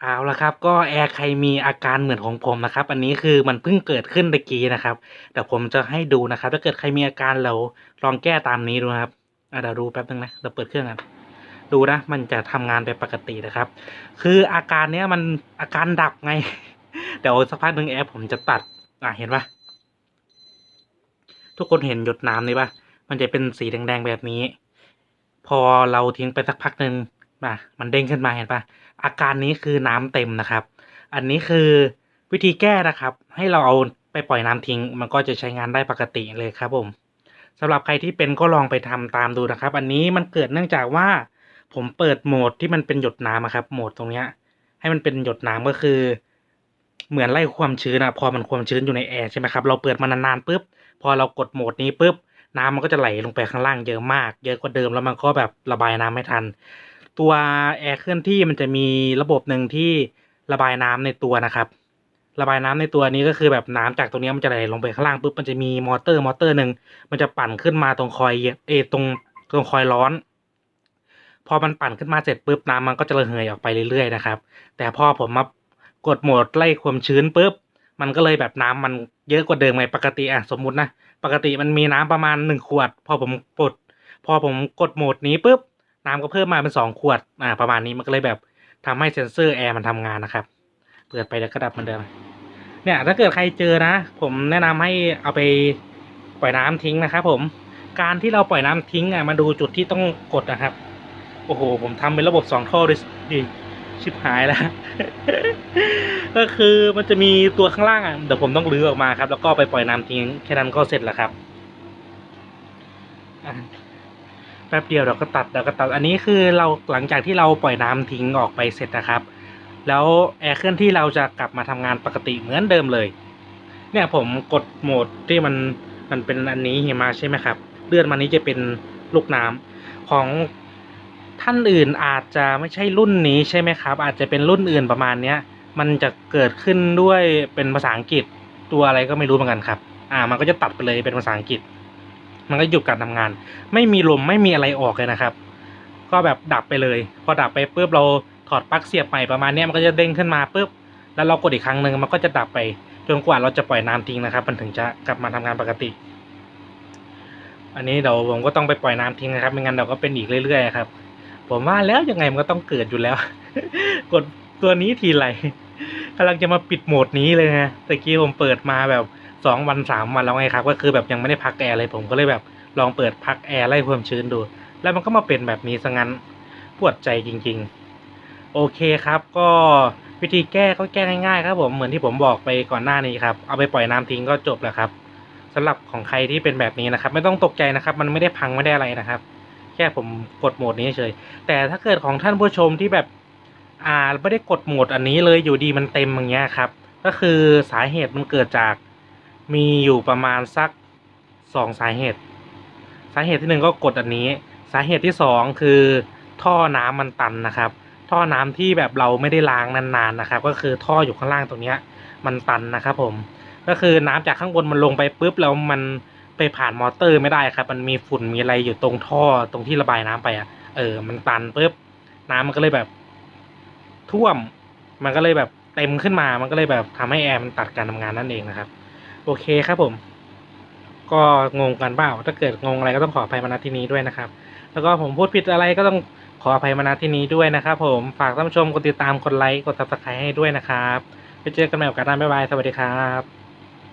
เอาละครับก็แอร์ใครมีอาการเหมือนของผมนะครับ อันนี้คือมันเพิ่งเกิดขึ้นตะกี้นะครับเดี๋ยวผมจะให้ดูนะครับ ถ้าเกิดใครมีอาการเราลองแก้ตามนี้ดูนะครับอะเดี๋ยวดูแป๊บนึงนะเราเปิดเครื่องกันดูนะ มันจะทำงานไปปกตินะครับ คืออาการเนี้ยมันอาการดับไง เดี๋ยวสักพักหนึ่งแอร์ผมจะตัดอะเห็นปะทุกคนเห็นหยดน้ำนี่ปะมันจะเป็นสีแดงๆแบบนี้ พอเราทิ้งไปสักพักหนึ่งอะมันเด้งขึ้นมาเห็นปะ อาการนี้คือน้ำเต็มนะครับ อันนี้คือวิธีแก้นะครับ ให้เราเอาไปปล่อยน้ำทิ้ง มันก็จะใช้งานได้ปกติเลยครับผมสำหรับใครที่เป็นก็ลองไปทำตามดูนะครับ อันนี้มันเกิดเนื่องจากว่า ผมเปิดโหมดที่มันเป็นหยดน้ำครับ โหมดตรงเนี้ย ให้มันเป็นหยดน้ำก็คือ เหมือนไล่ความชื้นอะพอมันความชื้นอยู่ในแอร์ใช่ไหมครับ เราเปิดมานานๆปุ๊บ พอเรากดโหมดนี้ปุ๊บน้ำมันก็จะไหลลงไปข้างล่างเยอะมาก เยอะกว่าเดิมแล้วมันก็แบบระบายน้ำไม่ทัน ตัวแอร์เคลื่อนที่มันจะมีระบบหนึ่งที่ระบายน้ำในตัวนะครับ ระบายน้ำในตัวนี้ก็คือแบบน้ำจากตรงนี้มันจะไหลลงไปข้างล่างปุ๊บมันจะมีมอเตอร์มอเตอร์หนึ่งมันจะปั่นขึ้นมาตรงคอยเอตรงตรงคอยร้อน พอมันปั่นขึ้นมาเสร็จปุ๊บน้ำมันก็จะระเหยออกไปเรื่อยๆนะครับ แต่พอผมมากดโหมดไล่ความชื้นปุ๊บมันก็เลยแบบน้ำมันเยอะกว่าเดิมไงปกติอะสมมุตินะปกติมันมีน้ำประมาณหนึ่งขวด พอผมกด พอผมกดโหมดนี้ปุ๊บ น้ำก็เพิ่มมาเป็นสองขวดอ่าประมาณนี้มันก็เลยแบบทำให้เซ็นเซอร์แอร์มันทำงานนะครับ เปิดไปแล้วก็ดับเหมือนเดิม เนี่ยถ้าเกิดใครเจอนะ ผมแนะนำให้เอาไปปล่อยน้ำทิ้งนะครับผม การที่เราปล่อยน้ำทิ้งอะมาดูจุดที่ต้องกดนะครับ โอ้โห ผมทำเป็นระบบสองท่อด้วยดิชิบหายแล้ว ก็คือมันจะมีตัวข้างล่างอะ เดี๋ยวผมต้องรื้อออกมาครับ แล้วก็ไปปล่อยน้ำทิ้ง แค่นั้นก็เสร็จแล้วครับอะ แป๊บเดียวเราก็ตัดเราก็ตัด อันนี้คือเราหลังจากที่เราปล่อยน้ำทิ้งออกไปเสร็จนะครับ แล้วแอร์เคลื่อนที่เราจะกลับมาทำงานปกติเหมือนเดิมเลย เนี่ยผมกดโหมดที่มันมันเป็นอันนี้มาใช่ไหมครับ เลื่อนมานี้จะเป็นลูกน้ำของท่านอื่นอาจจะไม่ใช่รุ่นนี้ใช่ไหมครับ อาจจะเป็นรุ่นอื่นประมาณเนี้ยมันจะเกิดขึ้นด้วยเป็นภาษาอังกฤษตัวอะไรก็ไม่รู้เหมือนกันครับ อ่า มันก็จะตัดไปเลยเป็นภาษาอังกฤษ มันก็หยุดการทำงาน ไม่มีลมไม่มีอะไรออกเลยนะครับ ก็แบบดับไปเลย พอดับไปปุ๊บเราถอดปลั๊กเสียบใหม่ประมาณนี้มันก็จะเด้งขึ้นมาปุ๊บแล้วเรากดอีกครั้งหนึ่งมันก็จะดับไปจนกว่าเราจะปล่อยน้ำทิ้งนะครับ มันถึงจะกลับมาทำงานปกติ อันนี้เดี๋ยวผมก็ต้องไปปล่อยน้ำทิ้งนะครับไม่งั้นเราก็เป็นอีกเรื่อยๆครับผมว่าแล้วยังไงมันก็ต้องเกิดอยู่แล้ว กดตัวนี้ทีไรกำลังจะมาปิดโหมดนี้เลยนะตะกี้ผมเปิดมาแบบ สองวันสามวันแล้วไงครับ ก็คือแบบยังไม่ได้พักแอร์เลยผมก็เลยแบบลองเปิดพักแอร์ไล่ความชื้นดู แล้วมันก็มาเป็นแบบนี้ซะงั้นปวดใจจริง ๆ โอเคครับ ก็วิธีแก้ก็แก้ง่ายๆครับผมเหมือนที่ผมบอกไปก่อนหน้านี้ครับเอาไปปล่อยน้ำทิ้งก็จบแล้วครับสำหรับของใครที่เป็นแบบนี้นะครับ ไม่ต้องตกใจนะครับ มันไม่ได้พังไม่ได้อะไรนะครับ แค่ผมกดโหมดนี้เฉยแต่ถ้าเกิดของท่านผู้ชมที่แบบอ่าไม่ได้กดโหมดอันนี้เลยอยู่ดีมันเต็มอย่างเงี้ยครับ ก็คือสาเหตุมันเกิดจาก มีอยู่ประมาณสักสองสาเหตุ สาเหตุที่หนึ่งก็กดอันนี้ สาเหตุที่สองคือท่อน้ำมันตันนะครับ ท่อน้ำที่แบบเราไม่ได้ล้างนานๆนะครับ ก็คือท่ออยู่ข้างล่างตรงเนี้ยมันตันนะครับผม ก็คือน้ำจากข้างบนมันลงไปปุ๊บแล้วมันไปผ่านมอเตอร์ไม่ได้ครับ มันมีฝุ่นมีอะไรอยู่ตรงท่อตรงที่ระบายน้ำไปอะ เออ มันตันปุ๊บน้ำมันก็เลยแบบ ท่วม มันก็เลยแบบเต็มขึ้นมา มันก็เลยแบบทำให้แอร์มันตัดการทำงานนั่นเองนะครับ โอเคครับผม ก็งงกันเปล่าถ้าเกิดงงอะไรก็ต้องขออภัยมาณที่นี้ด้วยนะครับ แล้วก็ผมพูดผิดอะไรก็ต้องขออภัยมาณที่นี้ด้วยนะครับผมฝากท่านผู้ชมกดติดตามกดไลค์กดซับสไครต์ให้ด้วยนะครับไปเจอกันใหม่โอกาสหน้าบ๊ายบายสวัสดีครับ